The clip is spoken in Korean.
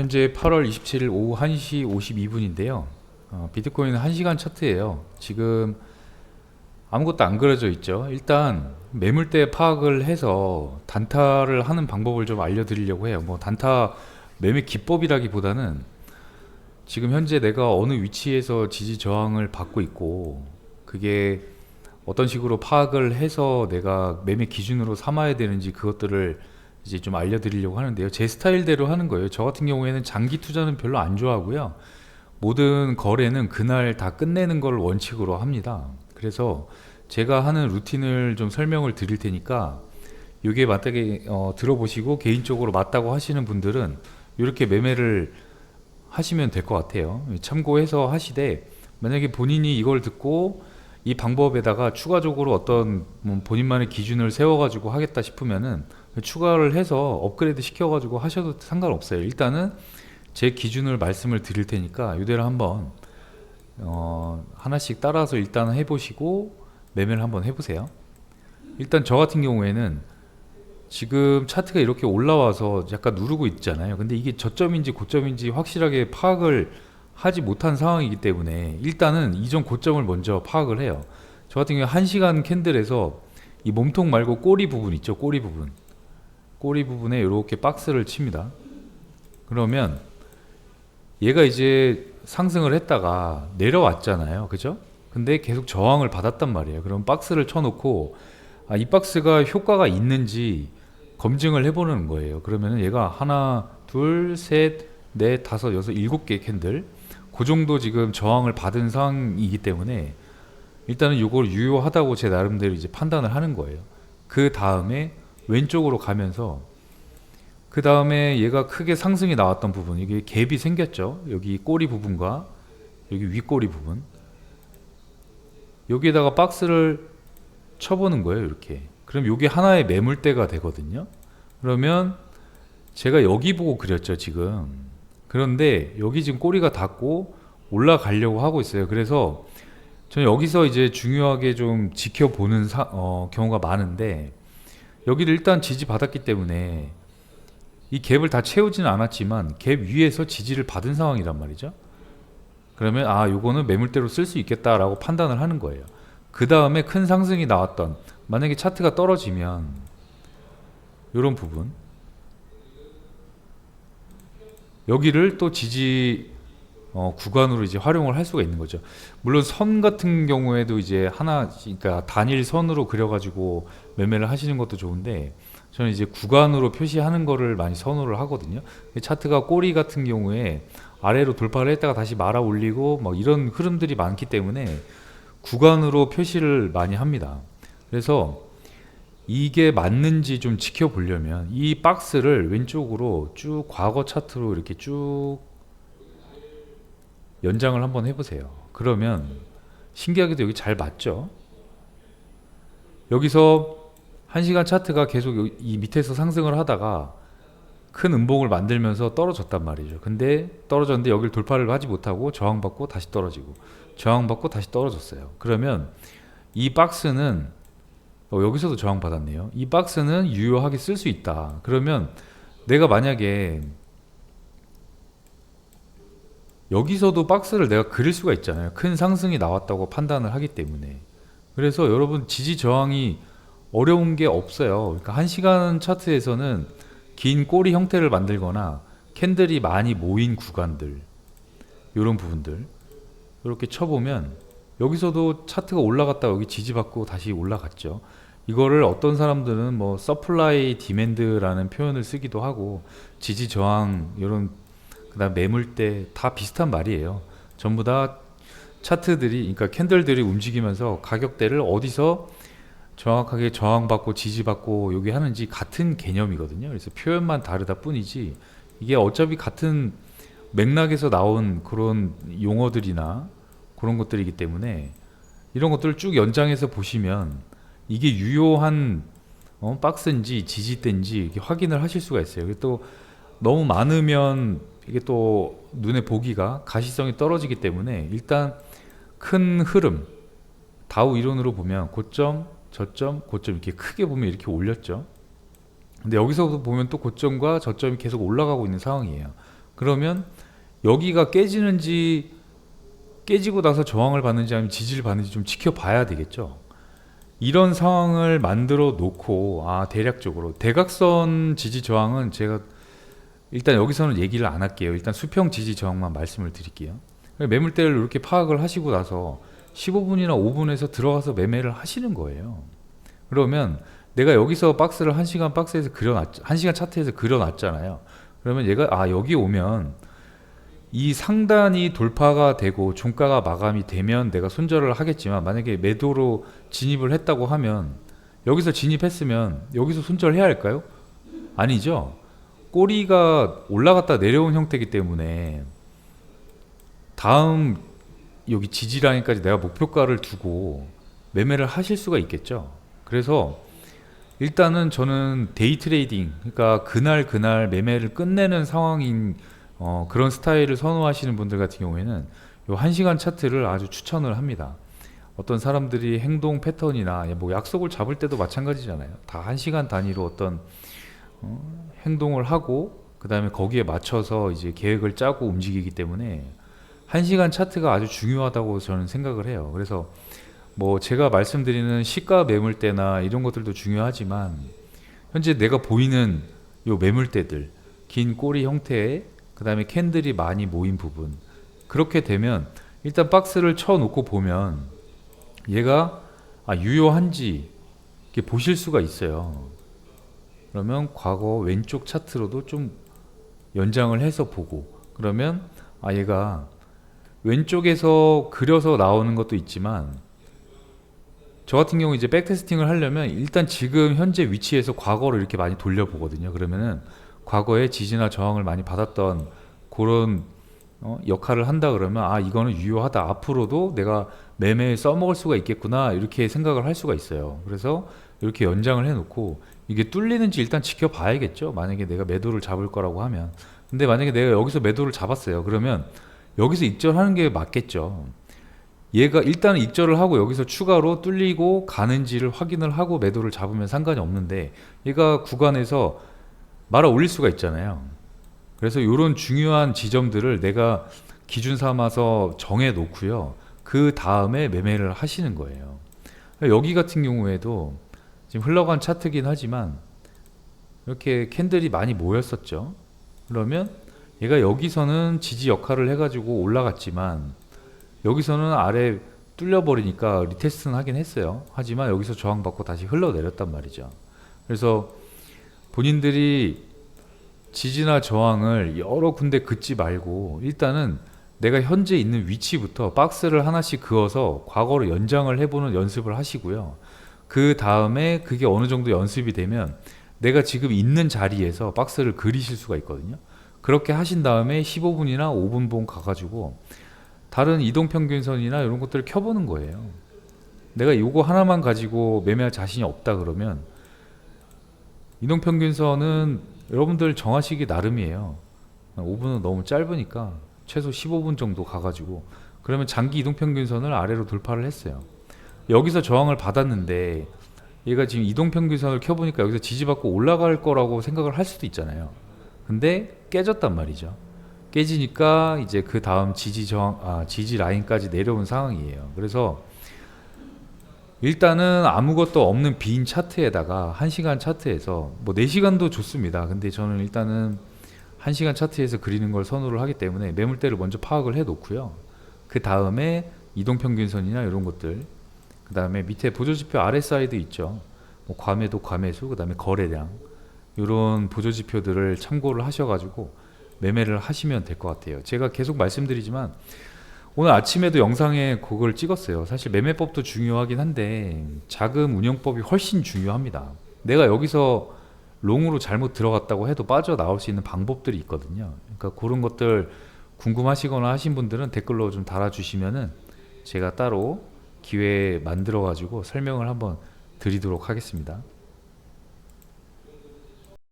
현재 8월 27일 오후 1시 52분인데요. 어, 비트코인은 1시간 차트예요. 지금 아무것도 안 그려져 있죠. 일단 매물대 파악을 해서 단타를 하는 방법을 좀 알려드리려고 해요. 뭐 단타 매매 기법이라기보다는 지금 현재 내가 어느 위치에서 지지 저항을 받고 있고 그게 어떤 식으로 파악을 해서 내가 매매 기준으로 삼아야 되는지 그것들을 이제 좀 알려드리려고 하는데요. 제 스타일대로 하는 거예요. 저 같은 경우에는 장기 투자는 별로 안 좋아하고요. 모든 거래는 그날 다 끝내는 걸 원칙으로 합니다. 그래서 제가 하는 루틴을 좀 설명을 드릴 테니까 이게 맞다게 어, 들어보시고 개인적으로 맞다고 하시는 분들은 이렇게 매매를 하시면 될 것 같아요. 참고해서 하시되 만약에 본인이 이걸 듣고 이 방법에다가 추가적으로 어떤 뭐 본인만의 기준을 세워가지고 하겠다 싶으면은 추가를 해서 업그레이드 시켜가지고 하셔도 상관없어요. 일단은 제 기준을 말씀을 드릴 테니까 이대로 한번 어, 하나씩 따라서 일단 해보시고 매매를 한번 해보세요. 일단 저 같은 경우에는 지금 차트가 이렇게 올라와서 약간 누르고 있잖아요. 근데 이게 저점인지 고점인지 확실하게 파악을 하지 못한 상황이기 때문에 일단은 이전 고점을 먼저 파악을 해요. 저 같은 경우에 1시간 캔들에서 이 몸통 말고 꼬리 부분 있죠. 꼬리 부분. 꼬리 부분에 이렇게 박스를 칩니다. 그러면 얘가 이제 상승을 했다가 내려왔잖아요. 그죠? 근데 계속 저항을 받았단 말이에요. 그럼 박스를 쳐놓고 아, 이 박스가 효과가 있는지 검증을 해보는 거예요. 그러면은 얘가 하나, 둘, 셋, 넷, 다섯, 여섯, 일곱 개 캔들 그 정도 지금 저항을 받은 상황이기 때문에 일단은 이걸 유효하다고 제 나름대로 이제 판단을 하는 거예요. 그 다음에 왼쪽으로 가면서 그 다음에 얘가 크게 상승이 나왔던 부분 이게 갭이 생겼죠. 여기 꼬리 부분과 여기 윗꼬리 부분 여기에다가 박스를 쳐보는 거예요. 이렇게 그럼 이게 하나의 매물대가 되거든요. 그러면 제가 여기 보고 그렸죠. 지금 그런데 여기 지금 꼬리가 닿고 올라가려고 하고 있어요. 그래서 저는 여기서 이제 중요하게 좀 지켜보는 사- 어, 경우가 많은데 여기를 일단 지지받았기 때문에 이 갭을 다 채우지는 않았지만 갭 위에서 지지를 받은 상황이란 말이죠. 그러면 아 요거는 매물대로 쓸 수 있겠다라고 판단을 하는 거예요. 그 다음에 큰 상승이 나왔던 만약에 차트가 떨어지면 이런 부분 여기를 또 지지 어, 구간으로 이제 활용을 할 수가 있는 거죠. 물론 선 같은 경우에도 이제 하나 그러니까 단일 선으로 그려가지고 매매를 하시는 것도 좋은데 저는 이제 구간으로 표시하는 거를 많이 선호를 하거든요. 차트가 꼬리 같은 경우에 아래로 돌파를 했다가 다시 말아 올리고 막 이런 흐름들이 많기 때문에 구간으로 표시를 많이 합니다. 그래서 이게 맞는지 좀 지켜보려면 이 박스를 왼쪽으로 쭉 과거 차트로 이렇게 쭉 연장을 한번 해보세요. 그러면 신기하게도 여기 잘 맞죠? 여기서 1시간 차트가 계속 이 밑에서 상승을 하다가 큰 음봉을 만들면서 떨어졌단 말이죠. 근데 떨어졌는데 여기를 돌파를 하지 못하고 저항받고 다시 떨어지고 저항받고 다시 떨어졌어요. 그러면 이 박스는 어, 여기서도 저항받았네요. 이 박스는 유효하게 쓸 수 있다. 그러면 내가 만약에 여기서도 박스를 내가 그릴 수가 있잖아요. 큰 상승이 나왔다고 판단을 하기 때문에. 그래서 여러분 지지 저항이 어려운 게 없어요. 그러니까 한 시간 차트에서는 긴 꼬리 형태를 만들거나 캔들이 많이 모인 구간들 이런 부분들 이렇게 쳐보면 여기서도 차트가 올라갔다 여기 지지받고 다시 올라갔죠. 이거를 어떤 사람들은 뭐 서플라이 디맨드라는 표현을 쓰기도 하고 지지 저항 이런 그다음 매물대 다 비슷한 말이에요. 전부 다 차트들이 그러니까 캔들들이 움직이면서 가격대를 어디서 정확하게 저항받고 지지받고 여기 하는지 같은 개념이거든요. 그래서 표현만 다르다 뿐이지 이게 어차피 같은 맥락에서 나온 그런 용어들이나 그런 것들이기 때문에 이런 것들을 쭉 연장해서 보시면 이게 유효한 어, 박스인지 지지대인지 확인을 하실 수가 있어요. 또 너무 많으면 이게 또 눈에 보기가 가시성이 떨어지기 때문에 일단 큰 흐름 다우 이론으로 보면 고점, 저점, 고점 이렇게 크게 보면 이렇게 올렸죠. 근데 여기서도 보면 또 고점과 저점이 계속 올라가고 있는 상황이에요. 그러면 여기가 깨지는지 깨지고 나서 저항을 받는지 아니면 지지를 받는지 좀 지켜봐야 되겠죠. 이런 상황을 만들어 놓고 아 대략적으로 대각선 지지 저항은 제가 일단 여기서는 얘기를 안 할게요. 일단 수평 지지 저항만 말씀을 드릴게요. 매물대를 이렇게 파악을 하시고 나서 15분이나 5분에서 들어가서 매매를 하시는 거예요. 그러면 내가 여기서 박스를 1시간 박스에서 그려놨 1시간 차트에서 그려놨잖아요. 그러면 얘가 아 여기 오면 이 상단이 돌파가 되고 종가가 마감이 되면 내가 손절을 하겠지만 만약에 매도로 진입을 했다고 하면 여기서 진입했으면 여기서 손절해야 할까요? 아니죠. 꼬리가 올라갔다 내려온 형태이기 때문에 다음 여기 지지 라인까지 내가 목표가를 두고 매매를 하실 수가 있겠죠. 그래서 일단은 저는 데이 트레이딩, 그러니까 그날 그날 매매를 끝내는 상황인 어, 그런 스타일을 선호하시는 분들 같은 경우에는 요 1시간 차트를 아주 추천을 합니다. 어떤 사람들이 행동 패턴이나 뭐 약속을 잡을 때도 마찬가지잖아요. 다 1시간 단위로 어떤 어, 행동을 하고 그 다음에 거기에 맞춰서 이제 계획을 짜고 움직이기 때문에 1시간 차트가 아주 중요하다고 저는 생각을 해요. 그래서 뭐 제가 말씀드리는 시가 매물대나 이런 것들도 중요하지만 현재 내가 보이는 요 매물대들 긴 꼬리 형태의 그 다음에 캔들이 많이 모인 부분 그렇게 되면 일단 박스를 쳐놓고 보면 얘가 아, 유효한지 보실 수가 있어요. 그러면 과거 왼쪽 차트로도 좀 연장을 해서 보고 그러면 아 얘가 왼쪽에서 그려서 나오는 것도 있지만 저 같은 경우 이제 백테스팅을 하려면 일단 지금 현재 위치에서 과거로 이렇게 많이 돌려보거든요. 그러면은 과거에 지지나 저항을 많이 받았던 그런 어, 역할을 한다 그러면 아 이거는 유효하다 앞으로도 내가 매매에 써먹을 수가 있겠구나 이렇게 생각을 할 수가 있어요. 그래서 이렇게 연장을 해놓고 이게 뚫리는지 일단 지켜봐야겠죠. 만약에 내가 매도를 잡을 거라고 하면 근데 만약에 내가 여기서 매도를 잡았어요. 그러면 여기서 익절하는 게 맞겠죠. 얘가 일단 익절을 하고 여기서 추가로 뚫리고 가는지를 확인을 하고 매도를 잡으면 상관이 없는데 얘가 구간에서 말아 올릴 수가 있잖아요. 그래서 이런 중요한 지점들을 내가 기준 삼아서 정해 놓고요. 그 다음에 매매를 하시는 거예요. 여기 같은 경우에도 지금 흘러간 차트긴 하지만 이렇게 캔들이 많이 모였었죠. 그러면 얘가 여기서는 지지 역할을 해가지고 올라갔지만 여기서는 아래 뚫려버리니까 리테스트는 하긴 했어요. 하지만 여기서 저항받고 다시 흘러내렸단 말이죠. 그래서 본인들이 지지나 저항을 여러 군데 긋지 말고 일단은 내가 현재 있는 위치부터 박스를 하나씩 그어서 과거로 연장을 해보는 연습을 하시고요. 그 다음에 그게 어느 정도 연습이 되면 내가 지금 있는 자리에서 박스를 그리실 수가 있거든요. 그렇게 하신 다음에 15분이나 5분분 가가지고 다른 이동 평균선이나 이런 것들을 켜보는 거예요. 내가 요거 하나만 가지고 매매할 자신이 없다 그러면 이동 평균선은 여러분들 정하시기 나름이에요. 5분은 너무 짧으니까 최소 15분 정도 가가지고 그러면 장기 이동 평균선을 아래로 돌파를 했어요. 여기서 저항을 받았는데 얘가 지금 이동평균선을 켜보니까 여기서 지지받고 올라갈 거라고 생각을 할 수도 있잖아요. 근데 깨졌단 말이죠. 깨지니까 이제 그 다음 지지 저항, 아, 지지 라인까지 내려온 상황이에요. 그래서 일단은 아무것도 없는 빈 차트에다가 1시간 차트에서 뭐 4시간도 좋습니다. 근데 저는 일단은 1시간 차트에서 그리는 걸 선호를 하기 때문에 매물대를 먼저 파악을 해 놓고요. 그 다음에 이동평균선이나 이런 것들 그 다음에 밑에 보조지표 RSI도 있죠. 뭐 과매도 과매수 그 다음에 거래량 이런 보조지표들을 참고를 하셔가지고 매매를 하시면 될 것 같아요. 제가 계속 말씀드리지만 오늘 아침에도 영상에 그걸 찍었어요. 사실 매매법도 중요하긴 한데 자금 운영법이 훨씬 중요합니다. 내가 여기서 롱으로 잘못 들어갔다고 해도 빠져 나올 수 있는 방법들이 있거든요. 그러니까 그런 것들 궁금하시거나 하신 분들은 댓글로 좀 달아주시면은 제가 따로 기회 만들어 가지고 설명을 한번 드리도록 하겠습니다.